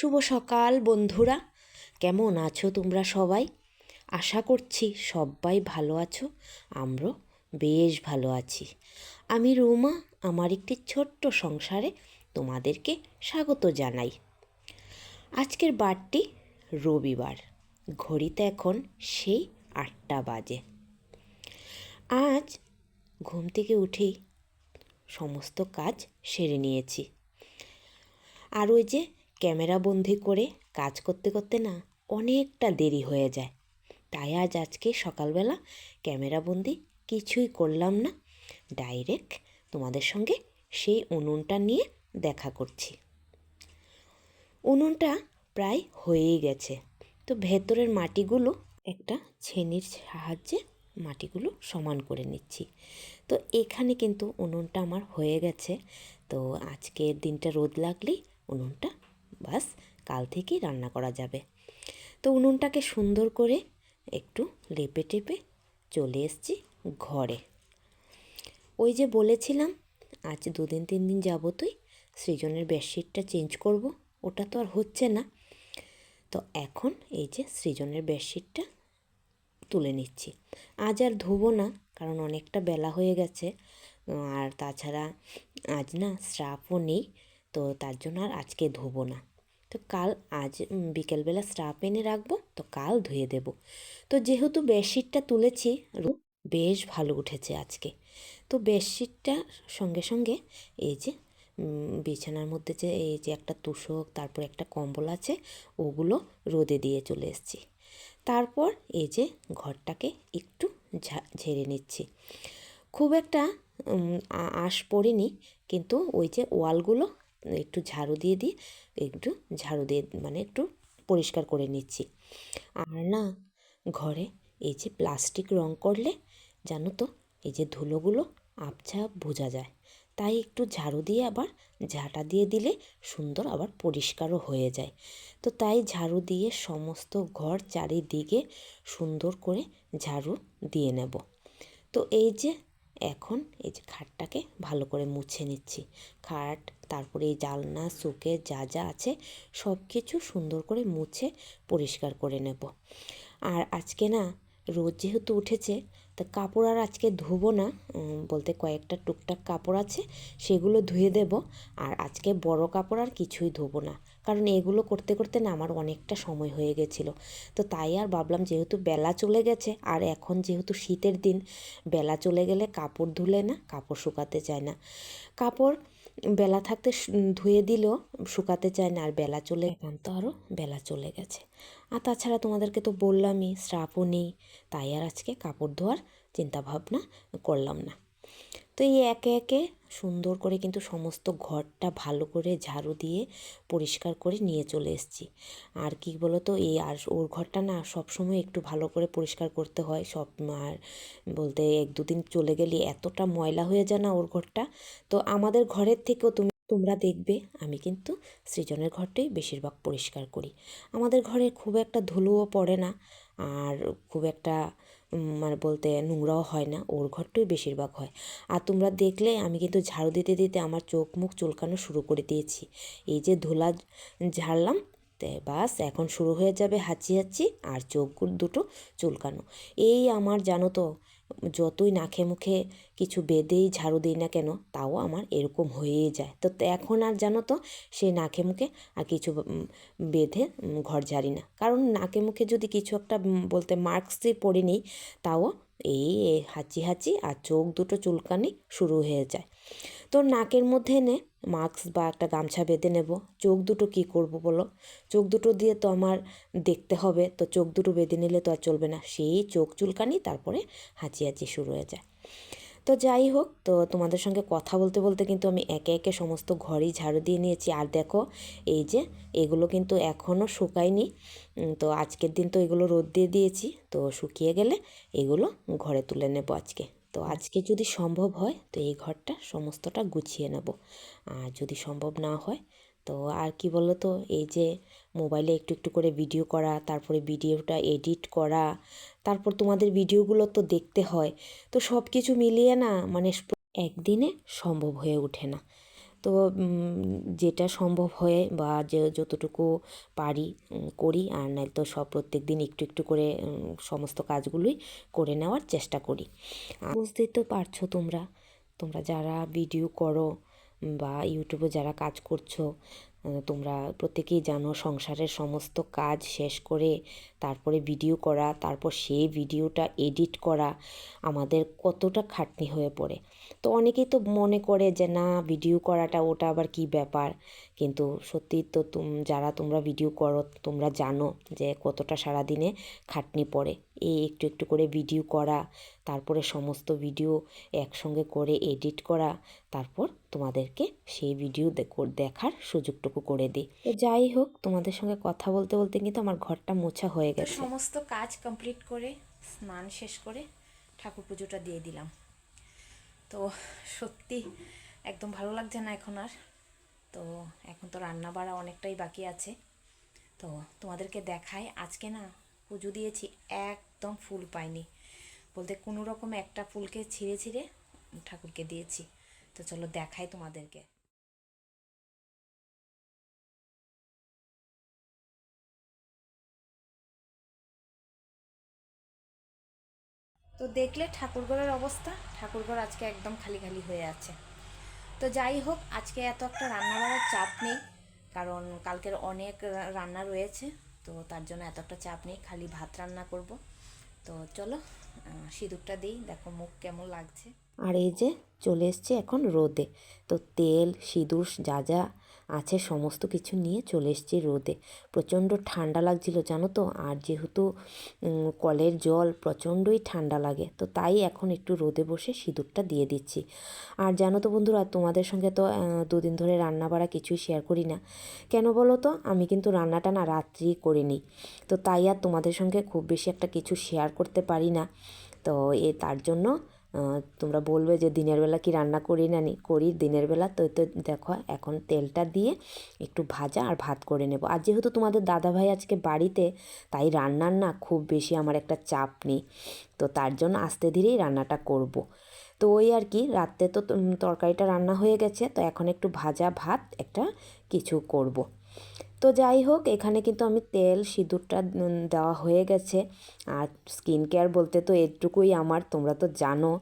শুভ সকাল বন্ধুরা। কেমন আছো তোমরা সবাই? আশা করছি সবাই ভালো আছো, আমরাও বেশ ভালো আছি। আমি রুমা, আমার একটি ছোট্ট সংসারে তোমাদেরকে স্বাগত জানাই। আজকের বারটি রবিবার, ঘড়িতে এখন সেই আটটা বাজে। আজ ঘুম থেকে উঠেই সমস্ত কাজ সেরে নিয়েছি। আর ওই যে ক্যামেরা বন্দি করে কাজ করতে করতে না অনেকটা দেরি হয়ে যায়। তাই আজ আজকে সকালবেলা ক্যামেরা বন্দি কিছুই করলাম না। ডাইরেক্ট তোমাদের সঙ্গে সেই উনুনটা নিয়ে দেখা করছি। উনুনটা প্রায় হয়েই গেছে। তো ভেতরের মাটিগুলো একটা ছেনির সাহায্যে মাটিগুলো সমান করে নিচ্ছি। তো এখানে কিন্তু উনুনটা আমার হয়ে গেছে। তো আজকের দিনটা রোদ লাগলেই উনুনটা বাস কাল থেকেই রান্না করা যাবে। তো উনুনটাকে সুন্দর করে একটু লেপে টেপে চলে এসছি ঘরে। ওই যে বলেছিলাম, আজ দুদিন তিন দিন যাবতই সৃজনের বেডশিটটা চেঞ্জ করব, ওটা তো আর হচ্ছে না। তো এখন এই যে সৃজনের বেডশিটটা তুলে নিচ্ছি। আজ আর ধোবো না, কারণ অনেকটা বেলা হয়ে গেছে। আর তাছাড়া আজ না স্রাফও নেই, তো তার জন্য আর আজকে ধোবো না। তো কাল আজ বিকেলবেলা স্রাফ এনে রাখব, তো কাল ধুয়ে দেব। তো যেহেতু বেডশিটটা তুলেছি বেশ ভালো উঠেছে আজকে। তো বেডশিটটা সঙ্গে সঙ্গে এই যে বিছানার মধ্যে যে, এই যে একটা তুষক, তারপর একটা কম্বল আছে, ওগুলো রোদে দিয়ে চলে এসেছি। তারপর এই যে ঘরটাকে একটু ঝেড়ে নিচ্ছি। খুব একটা আশ পড়েনি, কিন্তু ওই যে ওয়ালগুলো একটু ঝাড়ু দিয়ে দিয়ে একটু ঝাড়ু দিয়ে মানে একটু পরিষ্কার করে নিচ্ছি। আর না, ঘরে এই যে প্লাস্টিক রং করলে জানো তো, এই যে ধুলোগুলো আবছা বোঝা যায়। তাই একটু ঝাড়ু দিয়ে আবার ঝাঁটা দিয়ে দিলে সুন্দর আবার পরিষ্কারও হয়ে যায়। তো তাই ঝাড়ু দিয়ে সমস্ত ঘর চারিদিকে সুন্দর করে ঝাড়ু দিয়ে নেব। তো এই যে এখন এই যে খাটটাকে ভালো করে মুছে নিচ্ছি। খাট তারপরে এই জালনা, সুকে যা যা আছে সব কিছু সুন্দর করে মুছে পরিষ্কার করে নেব। আর আজকে না, রোদ যেহেতু উঠেছে, তা কাপড় আর আজকে ধুবো না বলতে কয়েকটা টুকটাক কাপড় আছে, সেগুলো ধুয়ে দেব। আর আজকে বড় কাপড় আর কিছুই ধোবো না, কারণ এগুলো করতে করতে না আমার অনেকটা সময় হয়ে গেছিল। তো তাই আর ভাবলাম যেহেতু বেলা চলে গেছে, আর এখন যেহেতু শীতের দিন, বেলা চলে গেলে কাপড় ধুলে না, কাপড় শুকাতে চায় না। কাপড় বেলা থাকতে ধুয়ে দিলেও শুকাতে চায় না, আর বেলা চলে এখন তো আরও বেলা চলে গেছে। আর তাছাড়া তোমাদেরকে তো বললামই শ্রাপও নেই, তাই আর আজকে কাপড় ধোয়ার চিন্তাভাবনা করলাম না। তো এই একে একে সুন্দর করে কিন্তু সমস্ত ঘরটা ভালো করে ঝাড়ু দিয়ে পরিষ্কার করে নিয়ে চলে এসেছি। আর কি বলো তো এই আর ওর ঘরটা না সবসময় একটু ভালো করে পরিষ্কার করতে হয়। সব আর বলতে এক দুদিন চলে গেলে এতটা ময়লা হয়ে যায় না ওর ঘরটা। তো আমাদের ঘরের থেকেও তুমি, তোমরা দেখবে, আমি কিন্তু সৃজনের ঘরটাই বেশিরভাগ পরিষ্কার করি। আমাদের ঘরে খুব একটা ধুলোও পড়ে না। আর খুব একটা মানে বলতে নোংরাও হয় না, ওর ঘরটাই বেশিরভাগ হয়। আর তোমরা দেখলে আমি কিন্তু ঝাড়ু দিতে দিতে আমার চোখ মুখ চুলকানো শুরু করে দিয়েছি। এই যে ধোলা ঝাড়লাম বাস, এখন শুরু হয়ে যাবে হাঁচি হাঁচি আর চোখ দুটো চুলকানো। এই আমার জানো তো যতই নাখে মুখে কিছু বেঁধেই ঝাড়ু দিই না কেন, তাও আমার এরকম হয়েই যায়। তো এখন আর জানো তো, সে নাখে মুখে আর কিছু বেঁধে ঘর ঝাড়ি না। কারণ নাকে মুখে যদি কিছু একটা বলতে মার্কসই পড়ে নিই, তাও এই হাঁচি হাঁচি আর চোখ দুটো চুলকানি শুরু হয়ে যায়। তো নাকের মধ্যে এনে মাস্ক বা একটা গামছা বেঁধে নেব। চোখ দুটো কি করব বলো? চোখ দুটো দিয়ে তো আমার দেখতে হবে। তো চোখ দুটো বেঁধে নিলে তো আর চলবে না। সেই চোখ চুলকানি, তারপরে হাঁচি হাঁচি শুরু হয়ে যায়। তো যাই হোক, তো তোমাদের সঙ্গে কথা বলতে বলতে কিন্তু আমি একে একে সমস্ত ঘরই ঝাড়ু দিয়ে নিয়েছি। আর দেখো, এই যে এগুলো কিন্তু এখনও শুকায়নি। তো আজকের দিন তো এগুলো রোদ দিয়ে দিয়েছি। তো শুকিয়ে গেলে এগুলো ঘরে তুলে নেব আজকে। তো আজকে যদি সম্ভব হয়, তো এই ঘরটা সমস্তটা গুছিয়ে নেব। আর যদি সম্ভব না হয়, তো আর কি বলো তো এই যে মোবাইলে একটু একটু করে ভিডিও করা, তারপরে ভিডিওটা এডিট করা, তারপর তোমাদের ভিডিওগুলো তো দেখতে হয়, তো সব কিছু মিলিয়ে না মানে একদিনে সম্ভব হয়ে ওঠে না। তো যেটা সম্ভব হয় বা যে, যতটুকু পারি করি, আর নয় তো সব প্রত্যেক দিন একটু একটু করে সমস্ত কাজগুলোই করে নেওয়ার চেষ্টা করি। বুঝতেই তো পারছ তোমরা। তোমরা যারা ভিডিও করো বা ইউটিউবে যারা কাজ করছ তোমরা প্রত্যেকেই জানো সংসারের সমস্ত কাজ শেষ করে তারপরে ভিডিও করা, তারপর সেই ভিডিওটা এডিট করা আমাদের কতটা খাটনি হয়ে পড়ে। তো অনেকেই তো মনে করে যে, না ভিডিও করাটা ওটা আবার কি ব্যাপার? কিন্তু সত্যি তো তুম, যারা তোমরা ভিডিও করো, তোমরা জানো যে কতটা সারাদিনে খাটনি পড়ে। এই একটু একটু করে ভিডিও করা তারপরে সমস্ত ভিডিও একসঙ্গে করে এডিট করা তারপর তোমাদেরকে সেই ভিডিও দেখার সুযোগটুকু করে দিই তো যাই হোক তোমাদের সঙ্গে কথা বলতে বলতে কিন্তু আমার ঘরটা মোছা হয়ে গেছে। সমস্ত কাজ কমপ্লিট করে স্নান শেষ করে ঠাকুর পুজোটা দিয়ে দিলাম। তো সত্যি একদম ভালো লাগছে না এখন আর। তো এখন তো রান্না বাড়া অনেকটাই বাকি আছে। তো তোমাদেরকে দেখায় আজকে না পুজো দিয়েছি একদম ফুল পাইনি। বলতে কোনো রকম একটা ফুলকে ছিঁড়ে ছিঁড়ে ঠাকুরকে দিয়েছি। তো চলো দেখাই তোমাদেরকে। তো দেখলে ঠাকুরঘরের অবস্থা? ঠাকুরঘর আজকে একদম খালি খালি হয়ে আছে। তো যাই হোক, আজকে এত একটা রান্না বাড়ার চাপ নেই, কারণ কালকের অনেক রান্না রয়েছে, তো তার জন্য এত একটা চাপ নেই, খালি ভাত রান্না করব। তো চলো সিঁদুরটা দিই, দেখো মুখ কেমন লাগছে। আর এই যে চলে এসছে এখন রোদে। তো তেল, সিঁদুর, যা যা আছে সমস্ত কিছু নিয়ে চলে এসছি রোদে। প্রচণ্ড ঠান্ডা লাগছিল, জানো তো? আর যেহেতু কলের জল প্রচণ্ডই ঠান্ডা লাগে, তো তাই এখন একটু রোদে বসে সিঁদুরটা দিয়ে দিচ্ছি। আর জানো তো বন্ধুরা, তোমাদের সঙ্গে তো দুদিন ধরে রান্না বাড়া কিছুই শেয়ার করি না। কেন বলো তো? আমি কিন্তু রান্নাটা না রাত্রি করে নিই তো তাই আর তোমাদের সঙ্গে খুব বেশি একটা কিছু শেয়ার করতে পারি না। তো এ, তার জন্য তোমরা বলবে যে দিনের বেলা কি রান্না করি না নি, করি দিনের বেলা, তো তো দেখো এখন তেলটা দিয়ে একটু ভাজা আর ভাত করে নেব আর যেহেতু তোমাদের দাদাভাই আজকে বাড়িতে, তাই রান্নার না খুব বেশি আমার একটা চাপ নেই, তো তার জন্য আস্তে ধীরেই রান্নাটা করব। তো ওই আর কি, রাত্রে তো তরকারিটা রান্না হয়ে গেছে, তো এখন একটু ভাজা ভাত একটা কিছু করব। তো যাই হোক, এখানে কিন্তু আমি তেল, সিঁদুরটা দেওয়া হয়ে গেছে। আর স্কিন কেয়ার বলতে তো এটুকুই আমার, তোমরা তো জানো।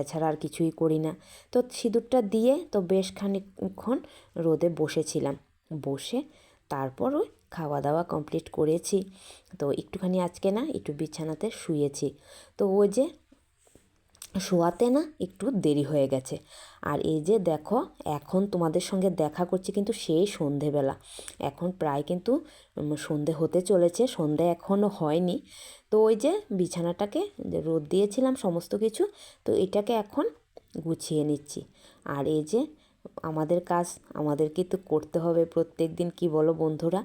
এছাড়া আর কিছুই করি না। তো সিঁদুরটা দিয়ে তো বেশ খানিকক্ষণ রোদে বসেছিলাম। বসে তারপর ওই খাওয়া দাওয়া কমপ্লিট করেছি। তো একটুখানি আজকে না একটু বিছানাতে শুয়েছি। তো ওই যে শোয়াতে না একটু দেরি হয়ে গেছে। আর এই যে দেখো, এখন তোমাদের সঙ্গে দেখা করছি কিন্তু সেই সন্ধেবেলা। এখন প্রায় কিন্তু সন্ধে হতে চলেছে, সন্ধে এখনও হয়নি। তো ওই যে বিছানাটাকে রোদ দিয়েছিলাম সমস্ত কিছু, তো এটাকে এখন গুছিয়ে নিচ্ছি। আর এই যে আমাদের কাজ, আমাদেরকে তো করতে হবে প্রত্যেক দিন, কী বলো বন্ধুরা?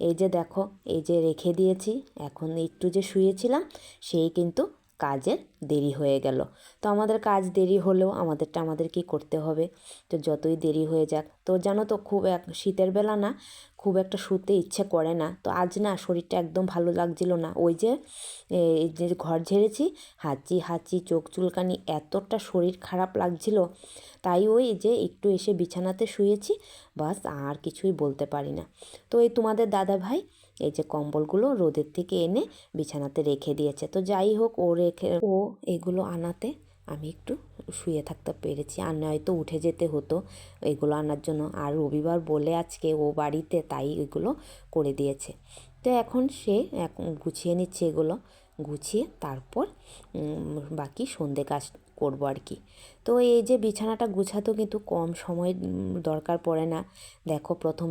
এই যে দেখো, এই যে রেখে দিয়েছি, এখন একটু যে শুয়েছিলাম, সেই কিন্তু কাজের দেরি হয়ে গেল। তো আমাদের কাজ দেরি হলেও আমাদেরটা আমাদেরকেই করতে হবে? তো যতই দেরি হয়ে যাক, তো জানো তো খুব এক, শীতের বেলা না খুব একটা শুতে ইচ্ছে করে না। তো আজ না শরীরটা একদম ভালো লাগছিল না। ওই যে যে ঘর ঝেড়েছি, হাঁচি হাঁচি, চোখ চুলকানি এতটা শরীর খারাপ লাগছিল। তাই ওই যে একটু এসে বিছানাতে শুয়েছি, বাস আর কিছুই বলতে পারি না। তো এই তোমাদের দাদা ভাই এই যে কম্বলগুলো রোদের থেকে এনে বিছানাতে রেখে দিয়েছে। তো যাই হোক, ও রেখে, ও এগুলো আনাতে আমি একটু শুয়ে থাকতে পেরেছি। আর নয়তো উঠে যেতে হতো। এগুলো আনার জন্য আর রবিবার বলে আজকে ও বাড়িতে তাই এগুলো করে দিয়েছে। তো এখন সে গুছিয়ে নিচ্ছে এগুলো। গুছিয়ে তারপর বাকি সন্ধে কাজ করব আর কি। তো এই যে বিছানাটা গুছাতেও কিন্তু কম সময় দরকার পড়ে না। দেখো প্রথম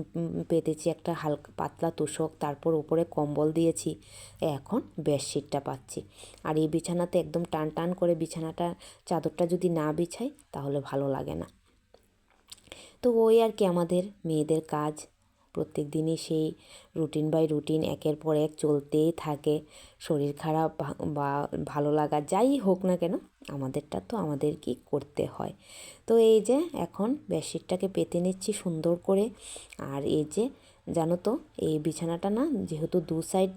পেতেছি একটা হালকা পাতলা তোষক, তারপর উপরে কম্বল দিয়েছি। এখন বেডশিটটা পাচ্ছি। আর এই বিছানাতে একদম টান টান করে বিছানাটা, চাদরটা যদি না বিছাই তাহলে ভালো লাগে না। তো ওই আর কি আমাদের মেয়েদের কাজ। প্রত্যেক দিনই সেই রুটিন বাই রুটিন একের পর এক চলতেই থাকে। শরীর খারাপ বা ভালো লাগা যাই হোক না কেন, আমাদেরটা তো আমাদেরকেই করতে হয়। তো এই যে এখন বেডশিটটাকে পেতে নিচ্ছি সুন্দর করে। আর এই যে জানো তো, এই বিছানাটা না যেহেতু দু সাইড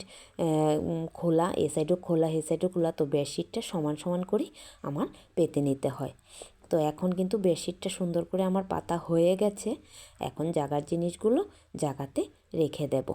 খোলা, এ সাইডও খোলা এ সাইডও খোলা, তো বেডশিটটা সমান সমান করেই আমার পেতে নিতে হয়। তো এখন কিন্তু বেডশিটটা সুন্দর করে আমার পাতা হয়ে গেছে। এখন জাগার জিনিসগুলো জাগাতে রেখে দেব।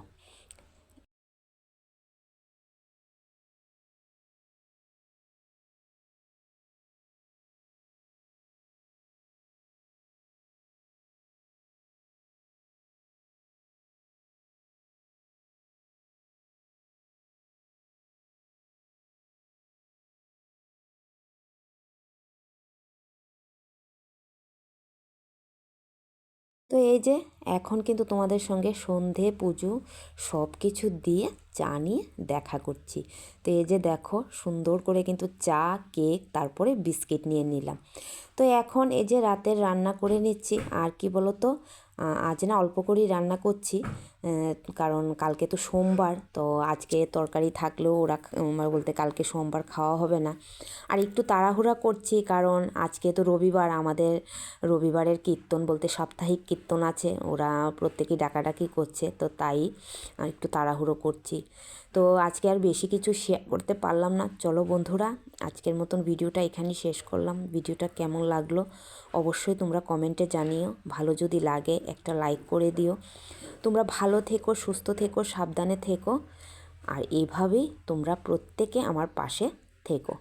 এই যে, এখন কিন্তু তোমাদের সঙ্গে সন্ধে, পুজো সব কিছু দিয়ে চা নিয়ে দেখা করছি। তো এই যে দেখো, সুন্দর করে কিন্তু চা, কেক, তারপরে বিস্কিট নিয়ে নিলাম। তো এখন এই যে রাতের রান্না করে নিচ্ছি, আর কি বলো তো আজ না অল্প করেই রান্না করছি। কারণ কালকে তো সোমবার, তো আজকে তরকারি থাকলেও ওরা আমার বলতে কালকে সোমবার খাওয়া হবে না। আর একটু তাড়াহুড়া করছি কারণ আজকে তো রবিবার, আমাদের রবিবারের কীর্তন বলতে সাপ্তাহিক কীর্তন আছে, ওরা প্রত্যেকেই ডাকাডাকি করছে, তো তাই একটু তাড়াহুড়ো করছি। তো আজকে আর বেশি কিছু শেয়ার করতে পারলাম না। চলো বন্ধুরা, আজকের মতন ভিডিওটা এখানেই শেষ করলাম। ভিডিওটা কেমন লাগল অবশ্যই তোমরা কমেন্টে জানিও। ভালো যদি লাগে একটা লাইক করে দিও। তোমরা ভালো থেকো, সুস্থ থেকো, সাবধানে থেকো। আর এইভাবেই তোমরা প্রত্যেকে আমার পাশে থেকো।